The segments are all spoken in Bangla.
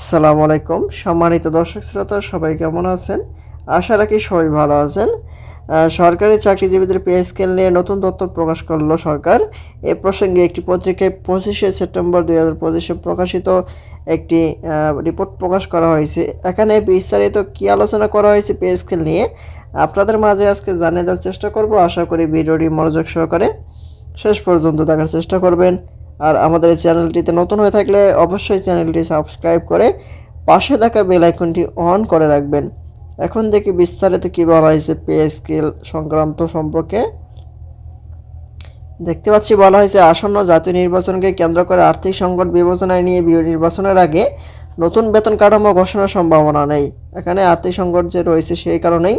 আসসালামু আলাইকুম। সম্মানিত দর্শক শ্রোতা, সবাই কেমন আছেন? আশা রাখি সবাই ভালো আছেন। সরকারি চাকরিজীবীদের পে স্কেল নিয়ে নতুন তথ্য প্রকাশ করল সরকার। এ প্রসঙ্গে একটি পত্রিকায় পঁচিশে সেপ্টেম্বর দুই হাজার পঁচিশে প্রকাশিত একটি রিপোর্ট প্রকাশ করা হয়েছে। এখানে বিস্তারিত কী আলোচনা করা হয়েছে পে স্কেল নিয়ে, আপনাদের মাঝে আজকে জানিয়ে দেওয়ার চেষ্টা করব। আশা করি ভিডিওটি মনোযোগ সহকারে শেষ পর্যন্ত দেখার চেষ্টা করবেন। আর আমাদের চ্যানেলটিতে নতুন হয়ে থাকলে অবশ্যই চ্যানেলটি সাবস্ক্রাইব করে পাশে থাকা বেল আইকনটি অন করে রাখবেন। এখন দেখি বিস্তারিত কী বলা হয়েছে পে স্কেল সংক্রান্ত সম্পর্কে। দেখতে পাচ্ছি বলা হয়েছে, আসন্ন জাতীয় নির্বাচনকে কেন্দ্র করে আর্থিক সংকট বিবেচনায় নিয়ে নির্বাচনের আগে নতুন বেতন কাঠামো ঘোষণার সম্ভাবনা নেই। এখানে আর্থিক সংকট যে রয়েছে সেই কারণেই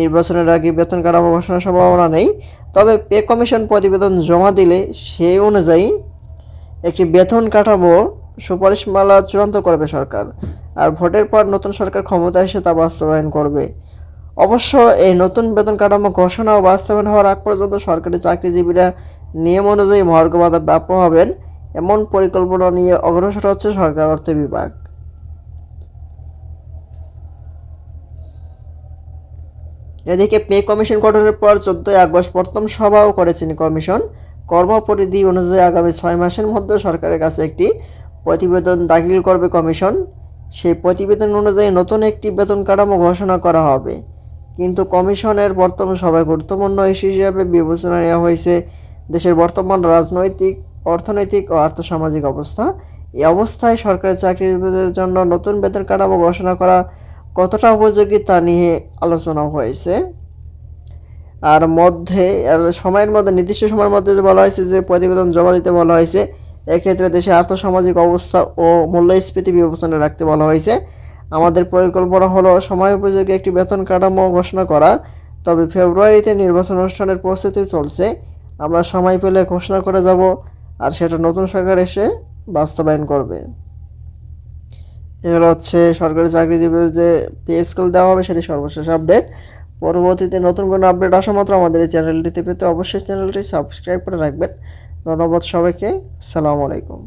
নির্বাচনের আগে বেতন কাঠামো ঘোষণার সম্ভাবনা নেই। তবে পে কমিশন প্রতিবেদন জমা দিলে সেই অনুযায়ী একটি বেতন কাঠামো সুপারিশমালা চূড়ান্ত করবে সরকার, আর ভোটের পর নতুন সরকার ক্ষমতা এসে তা বাস্তবায়ন করবে। অবশ্য এই নতুন বেতন কাঠামো ঘোষণা ও বাস্তবায়ন হওয়ার আগ পর্যন্ত সরকারি চাকরিজীবীরা নিয়ম অনুযায়ী মহার্ঘ ভাতা প্রাপ্য হবেন, এমন পরিকল্পনা নিয়ে অগ্রসর হচ্ছে সরকার অর্থ বিভাগ। এদিকে পে কমিশন গঠনের পর চোদ্দই আগস্ট প্রথম সভাও করেছেন কমিশন। কর্মপরিধি অনুযায়ী আগামী ছয় মাসের মধ্যে সরকারের কাছে একটি প্রতিবেদন দাখিল করবে কমিশন। সেই প্রতিবেদন অনুযায়ী নতুন একটি বেতন কাঠামো ঘোষণা করা হবে। কিন্তু কমিশনের বর্তমান সভায় গুরুত্বপূর্ণ ইস্যু হিসাবে বিবেচনা নেওয়া হয়েছে। দেশের বর্তমান রাজনৈতিক, অর্থনৈতিক ও আর্থসামাজিক অবস্থা। এই অবস্থায় সরকারি চাকরিজীবীদের জন্য নতুন বেতন কাঠামো ঘোষণা করা কতটা উপযোগী তা নিয়ে আলোচনা হয়েছে। আর মধ্যে সময়ের মধ্যে, নির্দিষ্ট সময়ের মধ্যে যে বলা হয়েছে যে প্রতিবেদন জমা দিতে বলা হয়েছে, এক্ষেত্রে দেশে আর্থসামাজিক অবস্থা ও মূল্যস্ফীতি বিবেচনায় রাখতে বলা হয়েছে। আমাদের পরিকল্পনা হলো সময় উপযোগী একটি বেতন কাঠামো ঘোষণা করা, তবে ফেব্রুয়ারিতে নির্বাচন অনুষ্ঠানের প্রস্তুতি চলছে। আমরা সময় পেলে ঘোষণা করে যাব, আর সেটা নতুন সরকার এসে বাস্তবায়ন করবে। এগুলো হচ্ছে সরকারি চাকরিজীবীদের যে পে স্কেল দেওয়া হবে সেটি সর্বশেষ আপডেট। পরবর্তীতে নতুন কোনো আপডেট আসা মাত্র আমাদের এই চ্যানেলটিতে পেতে অবশ্যই চ্যানেলটি সাবস্ক্রাইব করে রাখবেন। ধন্যবাদ সবাইকে। সালাম আলাইকুম।